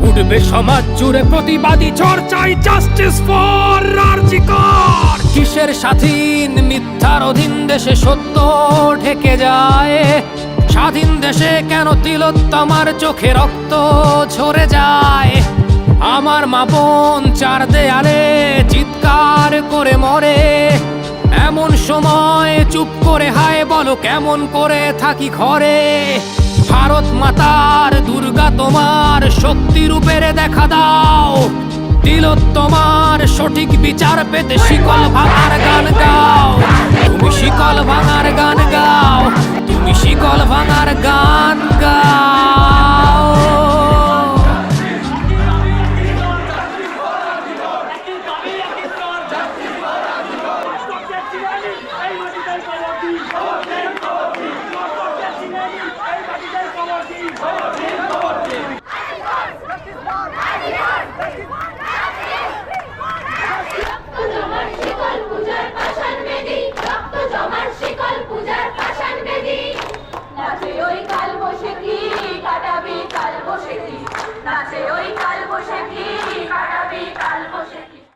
উঠবে সমাজ জুড়ে প্রতিবাদী চর্চায় জাস্টিস ফর কিসের স্বাধীন মিথ্যার অধীন দেশে সত্য ঢেকে যায়? স্বাধীন দেশে কেন তিলোত্তমার চোখে রক্ত ঝরে যায়? আমার মাপন চার দেয়ালে চিৎকার করে মরে চুপ করে হায় বলো, কেমন করে থাকি ঘরে? ভারত মাতার দুর্গা তোমার শক্তি রূপের দেখা দাও। দিল তিলোত্তমার সঠিক বিচার পেতে শিকল ভাঙার